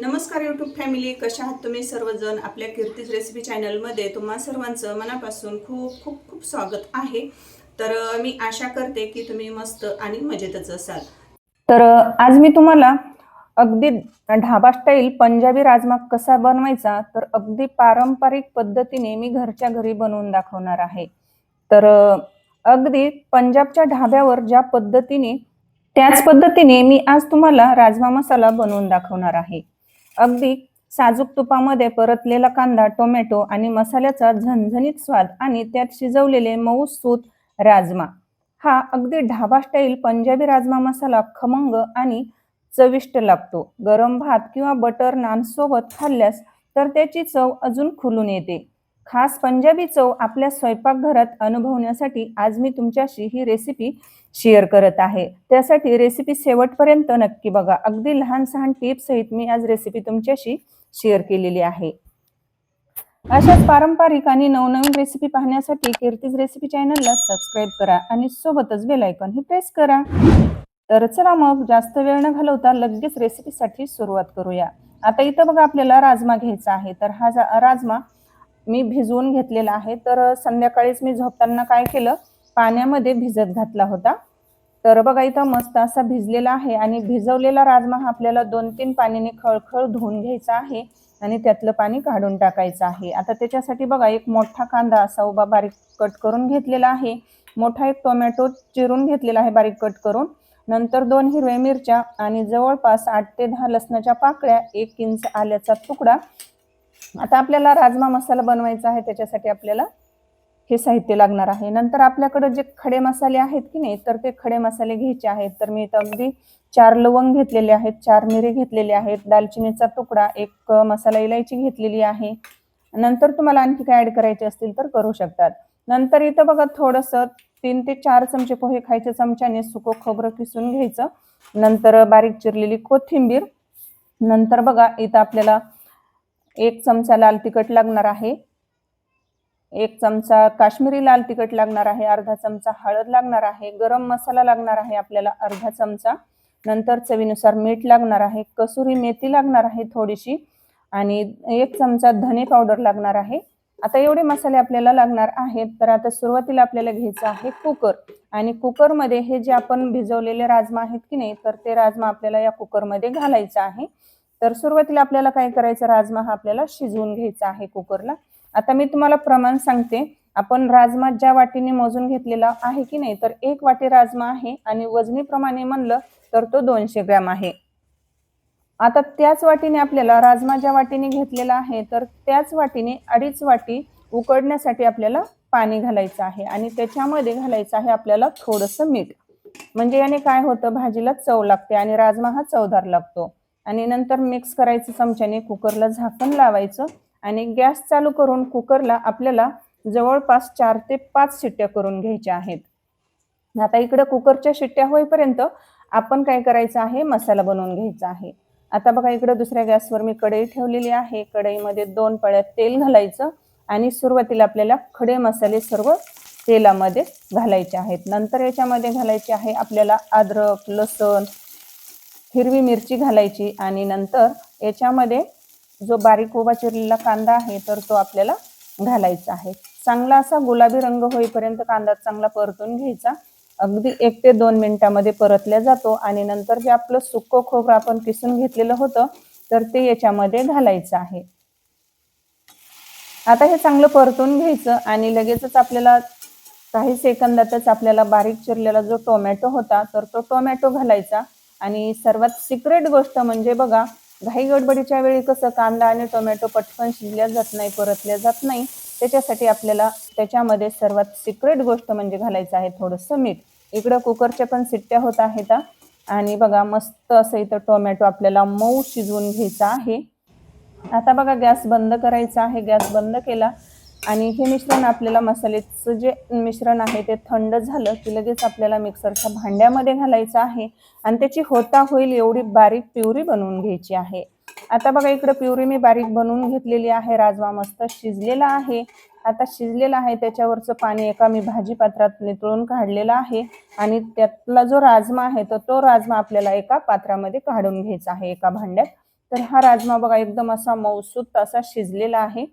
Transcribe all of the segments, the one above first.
नमस्कार YouTube family कशा आहात तुम्ही सर्वजण? आपल्या कीर्तीज रेसिपी चॅनलमध्ये तुम्हा सर्वांचं मनापासून खूप खूप खूप स्वागत आहे. तर मी आशा करते की तुम्ही मस्त आणि मजेतच असाल. तर आज मी तुम्हाला अगदी ढाबा स्टाईल पंजाबी राजमा कसा बनवायचा तर अगदी पारंपरिक पद्धतीने मी घरच्या घरी बनवून दाखवणार आहे. तर अगदी पंजाबच्या ढाब्यावर ज्या पद्धतीने त्याच पद्धतीने मी आज तुम्हाला राजमा मसाला बनवून दाखवणार आहे. अगदी साजूक तुपामध्ये परतलेला कांदा टोमॅटो आणि मसाल्याचा झणझणीत स्वाद आणि त्यात शिजवलेले मऊ सूत राजमा. हा अगदी ढाबा स्टाईल पंजाबी राजमा मसाला खमंग आणि चविष्ट लागतो. गरम भात किंवा बटर नान सोबत खाल्ल्यास तर त्याची चव अजून खुलून येते. खास पंजाबी चव आपल्या स्वयंपाकघरात अनुभवण्यासाठी आज मी तुमच्याशी ही रेसिपी शेअर करत आहे. त्यासाठी रेसिपी शेवटपर्यंत नक्की बघा. अगदी लहान सहान टिप्स सहित मी आज रेसिपी तुमच्याशी शेअर केलेली आहे. अशाच पारंपरिक आणि नवनवीन रेसिपी पाहण्यासाठी कीर्तीज रेसिपी चॅनलला सबस्क्राईब करा आणि सोबतच बेल आयकॉन ही प्रेस करा. तर चला मग जास्त वेळ न घालवता लगेच रेसिपीसाठी सुरुवात करूया. आता इथं बघा आपल्याला राजमा घ्यायचा आहे. तर हा जा- राजमा मी भिजवून घेतलेला आहे. तर संध्याकाळीच मी झोपताना काय केलं? पाण्यामध्ये भिजत घातला होता. तर बघा इथं मस्त असा भिजलेला आहे आणि भिजवलेला राजमा हा आपल्याला दोन तीन पाण्याने खळखळ धुवून घ्यायचा आहे आणि त्यातलं पाणी काढून टाकायचं आहे. आता त्याच्यासाठी बघा एक मोठा कांदा असा उभा बारीक कट करून घेतलेला आहे. मोठा एक टोमॅटो चिरून घेतलेला आहे बारीक कट करून. नंतर दोन हिरव्या मिरच्या आणि जवळपास आठ ते दहा लसणाच्या पाकळ्या एक इंच आल्याचा तुकडा. आता आपल्याला राजमा मसाला बनवायचा आहे त्याच्यासाठी आपल्याला हे साहित्य लागणार आहे. नंतर आपल्याकडे जे खडे मसाले आहेत की नाही तर ते खडे मसाले घ्यायचे आहेत. तर मी इथं अगदी चार लवंग घेतलेले आहेत चार मिरे घेतलेले आहेत दालचिनीचा तुकडा एक मसाला इलायची घेतलेली आहे. नंतर तुम्हाला आणखी काय ऍड करायचे असतील तर करू शकतात. नंतर इथं बघा थोडंसं तीन ते चार चमचे पोहे खायच्या चमच्याने सुको खोबरं किसून घ्यायचं. नंतर बारीक चिरलेली कोथिंबीर. नंतर बघा इथं आपल्याला एक चमचा लाल तिखट लागणार आहे. एक चमचा काश्मीरी लाल तिखट लागणार आहे अर्धा चमचा हळद लागणार आहे गरम मसाला लागणार आहे आपल्याला अर्धा चमचा. नंतर चवीनुसार मीठ लागणार आहे कसुरी मेथी लागणार आहे थोडीशी आणि एक चमचा धने पावडर लागणार आहे. आता एवढे मसाले आपल्याला लागणार आहेत तर आता सुरुवातीला आपल्याला घ्यायचं आहे कुकर. आणि कुकरमध्ये हे जे आपण भिजवलेले राजमा आहेत की नाही तर ते राजमा आपल्याला या कुकरमध्ये घालायचं आहे. तर सुरुवातीला आपल्याला काय करायचं राजमा हा आपल्याला शिजवून घ्यायचा आहे कुकरला. आता मी तुम्हाला प्रमाण सांगते. आपण राजमा ज्या वाटीने मोजून घेतलेला आहे की नाही तर एक वाटी राजमा आहे आणि वजनीप्रमाणे म्हणलं तर तो दोनशे ग्रॅम आहे. आता त्याच वाटीने आपल्याला राजमा ज्या वाटीने घेतलेला आहे तर त्याच वाटीने अडीच वाटी उकडण्यासाठी आपल्याला पाणी घालायचं आहे आणि त्याच्यामध्ये घालायचं आहे आपल्याला थोडंसं मीठ. म्हणजे याने काय होतं भाजीला चव लागते आणि राजमा हा चवदार लागतो. आणि नंतर मिक्स करायचं चमच्याने कुकरला झाकण लावायचं आणि गॅस चालू करून कुकरला आपल्याला जवळपास चार ते पाच शिट्ट्या करून घ्यायच्या आहेत. आता इकडे कुकरच्या शिट्ट्या होईपर्यंत आपण काय करायचं आहे? मसाला बनवून घ्यायचा आहे. आता बघा इकडे दुसऱ्या गॅसवर मी कढई ठेवलेली आहे. कढईमध्ये दोन पळ्यात तेल घालायचं आणि सुरुवातीला आपल्याला खडे मसाले सर्व तेलामध्ये घालायचे आहेत. नंतर याच्यामध्ये घालायचे आहे आपल्याला अद्रक लसूण हिरवी मिरची घालायची आणि नंतर याच्यामध्ये जो बारीक उभा चिरलेला कांदा आहे तर तो आपल्याला घालायचा आहे. चांगला असा गुलाबी रंग होईपर्यंत कांदा चांगला परतून घ्यायचा. अगदी एक ते दोन मिनिटामध्ये परतल्या जातो आणि नंतर जे आपलं सुक्क खोबरं आपण किसून घेतलेलं होतं तर ते याच्यामध्ये घालायचं आहे. आता हे चांगलं परतून घ्यायचं आणि लगेचच आपल्याला काही सेकंदातच आपल्याला बारीक चिरलेला जो टोमॅटो होता तर तो टोमॅटो घालायचा. आणि सर्वात सिक्रेट गोष्ट म्हणजे बघा घाई गडबडीच्या वेळी कसं कांदा आणि टोमॅटो पटकन शिजल्या जात नाही परतल्या जात नाही त्याच्यासाठी आपल्याला त्याच्यामध्ये सर्वात सिक्रेट गोष्ट म्हणजे घालायचं आहे थोडंसं मीठ. इकडं कुकरच्या पण सिट्ट्या होत आहेत आणि बघा मस्त असं इथं टोमॅटो आपल्याला मऊ शिजवून घ्यायचा आहे. आता बघा गॅस बंद करायचा आहे. गॅस बंद केला आणि हे मिश्रण आपल्याला मसाल्याचं जे मिश्रण आहे ते थंड झालं की लगेच आपल्याला मिक्सरच्या भांड्यामध्ये घालायचं आहे. आणि त्याची होता होईल एवढी बारीक प्युरी बनवून घ्यायची आहे. आता बघा इकडं प्युरी मी बारीक बनवून घेतलेली आहे. राजमा मस्त शिजलेला आहे. आता शिजलेला आहे. त्याच्यावरचं पाणी एका मी भाजी पात्रात नितळून काढलेलं आहे. आणि त्यातला जो राजमा आहे तर तो राजमा आपल्याला एका पात्रामध्ये काढून घ्यायचा आहे एका भांड्यात. तर हा राजमा बघा एकदम असा मौसूत असा शिजलेला आहे.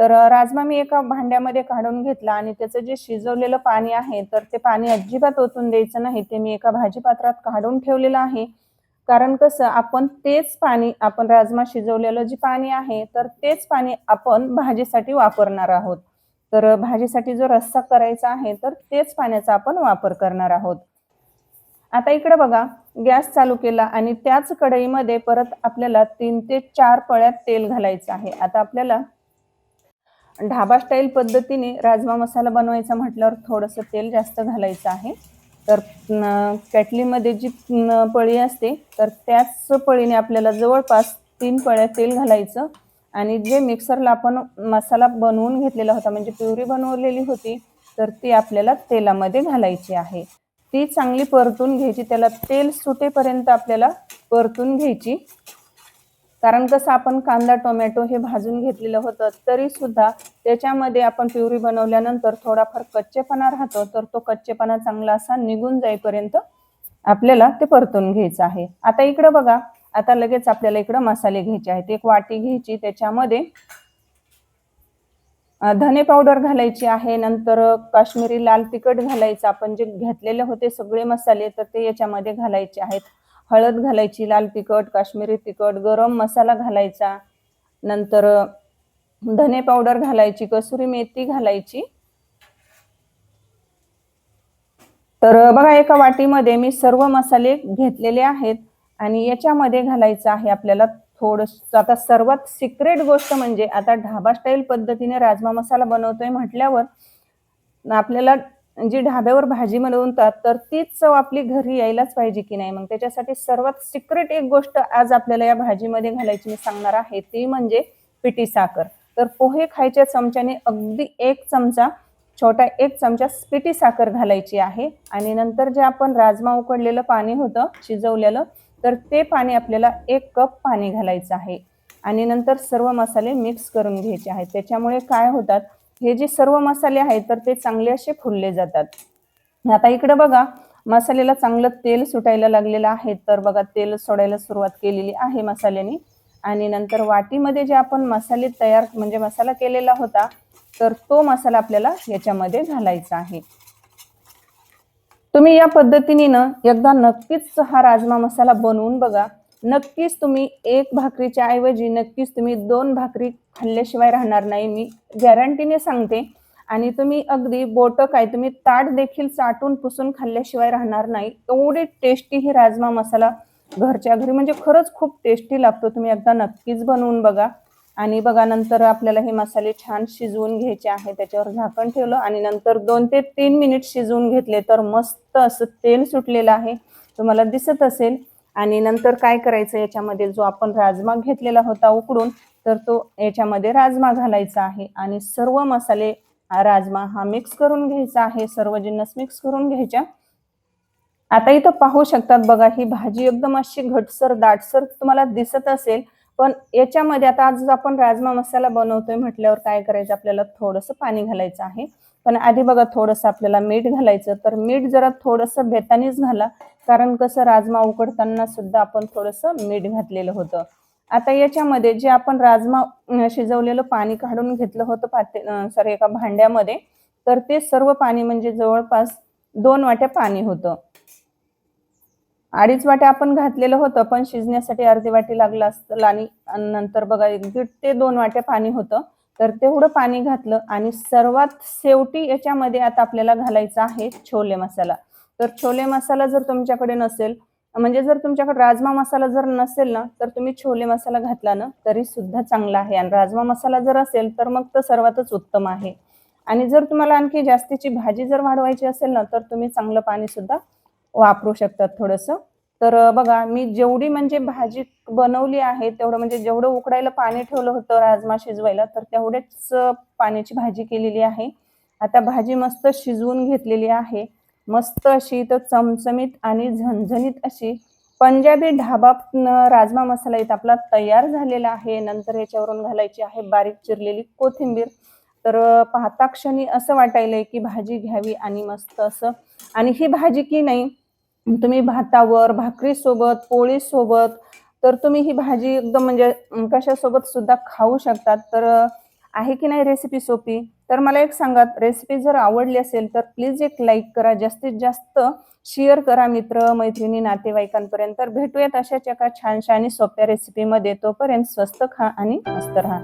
तर राजमा मी एका भांड्यामध्ये काढून घेतला आणि त्याचं जे शिजवलेलं पाणी आहे तर ते पाणी अजिबात ओतून द्यायचं नाही. ते मी एका भाजीपात्रात काढून ठेवलेलं आहे. कारण कसं आपण तेच पाणी आपण राजमा शिजवलेलं जे पाणी आहे तर तेच पाणी आपण भाजीसाठी वापरणार आहोत. तर भाजीसाठी जो रस्सा करायचा आहे तर तेच पाण्याचा आपण वापर करणार आहोत. आता इकडे बघा गॅस चालू केला आणि त्याच कढईमध्ये परत आपल्याला तीन ते चार पळ्यात तेल घालायचं आहे. आता आपल्याला ढाबा स्टाईल पद्धतीने राजमा मसाला बनवायचा म्हटल्यावर थोडंसं तेल जास्त घालायचं आहे. तर कॅटलीमध्ये जी पळी असते तर त्याच पळीने आपल्याला जवळपास तीन पळ्या तेल घालायचं. आणि जे मिक्सरला आपण मसाला बनवून घेतलेला होता म्हणजे प्युरी बनवलेली होती तर ती आपल्याला तेलामध्ये घालायची आहे. ती चांगली परतून घ्यायची त्याला तेल सुटेपर्यंत आपल्याला परतून घ्यायची. कारण कसं आपण कांदा टोमॅटो हे भाजून घेतलेलं होतं तरी सुद्धा त्याच्यामध्ये आपण प्युरी बनवल्यानंतर थोडाफार कच्चेपणा राहतो तर तो कच्चेपणा चांगला असा निघून जाईपर्यंत आपल्याला ते परतून घ्यायचं आहे. आता इकडं बघा आता लगेच आपल्याला इकडं मसाले घ्यायचे आहेत. एक वाटी घ्यायची त्याच्यामध्ये धने पावडर घालायची आहे नंतर काश्मीरी लाल तिखट घालायचं आपण जे घेतलेले होते सगळे मसाले तर ते याच्यामध्ये घालायचे आहेत. हळद घालायची लाल तिखट काश्मीरी तिखट गरम मसाला घालायचा. नंतर धने पावडर घालायची कसुरी मेथी घालायची. तर बघा एका वाटीमध्ये मी सर्व मसाले घेतलेले आहेत आणि याच्यामध्ये घालायचं आहे आपल्याला थोडंसं. आता सर्वात सिक्रेट गोष्ट म्हणजे आता ढाबा स्टाईल पद्धतीने राजमा मसाला बनवतोय म्हटल्यावर आपल्याला जी ढाब्यावर भाजी बनवतात तर तीच चव आपली घरी यायलाच पाहिजे की नाही? मग त्याच्यासाठी सर्वात सिक्रेट एक गोष्ट आज आपल्याला या भाजीमध्ये घालायची मी सांगणार आहे ती म्हणजे पिटी साखर. तर पोहे खायच्या चमच्याने अगदी एक चमचा छोटा एक चमचा पिटी साखर घालायची आहे. आणि नंतर जे आपण राजमा उकडलेलं पाणी होतं शिजवलेलं तर ते पाणी आपल्याला एक कप पाणी घालायचं आहे. आणि नंतर सर्व मसाले मिक्स करून घ्यायचे आहेत. त्याच्यामुळे काय होतात हे जे सर्व मसाले आहेत तर ते चांगले असे फुलले जातात. आता इकडे बघा मसाल्याला चांगलं तेल सुटायला लागलेलं आहे तर बघा तेल सोडायला सुरुवात केलेली आहे मसाल्याने. आणि नंतर वाटीमध्ये जे आपण मसाले तयार म्हणजे मसाला केलेला होता तर तो मसाला आपल्याला याच्यामध्ये घालायचा आहे. तुम्ही या पद्धतीने ना एकदा नक्कीच हा राजमा मसाला बनवून बघा. नक्कीच तुम्ही एक भाकरीच्या ऐवजी नक्कीच तुम्ही दोन भाकरी खाल्ल्याशिवाय राहणार नाही. मी गॅरंटीने सांगते. आणि तुम्ही अगदी बोटं काय तुम्ही ताट देखील चाटून पुसून खाल्ल्याशिवाय राहणार नाही. एवढे टेस्टी ही राजमा मसाला घरच्या घरी म्हणजे खरंच खूप टेस्टी लागतो. तुम्ही एकदा नक्कीच बनवून बघा. आणि बघा नंतर आपल्याला हे मसाले छान शिजवून घ्यायचे आहे. त्याच्यावर झाकण ठेवलं आणि नंतर दोन ते तीन मिनिट शिजवून घेतले तर मस्त असं तेल सुटलेलं आहे. तुम्हाला दिसत असेल. आणि नंतर काय करायचं याच्यामध्ये? जो आपण राजमा घेतलेला होता उकडून तर तो याच्यामध्ये राजमा घालायचा आहे. आणि सर्व मसाले राजमा हा मिक्स करून घ्यायचा आहे. सर्व जिन्नस मिक्स करून घ्यायच्या. आता इथं पाहू शकतात बघा ही भाजी एकदम अशी घटसर दाटसर तुम्हाला दिसत असेल. पण याच्यामध्ये आता आज आपण राजमा मसाला बनवतोय म्हटल्यावर काय करायचं? आपल्याला थोडंसं पाणी घालायचं आहे. पण आधी बघा थोडंसं आपल्याला मीठ घालायचं. तर मीठ जरा थोडंसं बेतानीच घाला. कारण कसं राजमा उकडताना सुद्धा आपण थोडंसं मीठ घातलेलं होतं. आता याच्यामध्ये जे आपण राजमा शिजवलेलं पाणी काढून घेतलं होतं पाते सॉरी एका भांड्यामध्ये तर ते सर्व पाणी म्हणजे जवळपास दोन वाट्या पाणी होतं. अडीच वाट्या आपण घातलेलं होतं पण शिजण्यासाठी अर्धी वाटी लागलं असतं आणि नंतर बघा एक दीड ते दोन वाट्या पाणी होतं. तर तेवढं पाणी घातलं आणि सर्वात शेवटी याच्यामध्ये आता आपल्याला घालायचा आहे छोले मसाला. तर छोले मसाला जर तुमच्याकडे नसेल म्हणजे जर तुमच्याकडे राजमा मसाला जर नसेल ना तर तुम्ही छोले मसाला घातला ना तरी सुद्धा चांगला आहे. आणि राजमा मसाला जर असेल तर मग तर सर्वातच उत्तम आहे. आणि जर तुम्हाला आणखी जास्तीची भाजी जर वाढवायची असेल ना तर तुम्ही चांगलं पाणी सुद्धा वापरू शकतात थोडंसं. तर बघा मी जेवढी म्हणजे भाजी बनवली आहे तेवढं म्हणजे जेवढं उकडायला पाणी ठेवलं होतं राजमा शिजवायला तर तेवढेच पाण्याची भाजी केलेली आहे. आता भाजी मस्त शिजवून घेतलेली आहे. मस्त अशी तर चमचमीत आणि झणझणीत अशी पंजाबी ढाबा राजमा मसाला इथं आपला तयार झालेला आहे. नंतर याच्यावरून घालायची आहे बारीक चिरलेली कोथिंबीर. तर पाहता क्षणी असं वाटायलंय की भाजी घ्यावी आणि मस्त असं. आणि ही भाजी की नाही तुम्ही भातावर भाकरीसोबत पोळीसोबत तर तुम्ही ही भाजी एकदम म्हणजे कशासोबत सुद्धा खाऊ शकतात. तर आहे की नाही रेसिपी सोपी? तर मला एक सांगा रेसिपी जर आवडली असेल तर प्लीज एक लाईक करा. जास्तीत जास्त शेअर करा मित्र मैत्रिणी नातेवाईकांपर्यंत. तर भेटूयात अशाच एका छानशा आणि सोप्या रेसिपीमध्ये तोपर्यंत स्वस्त खा आणि मस्त राहा.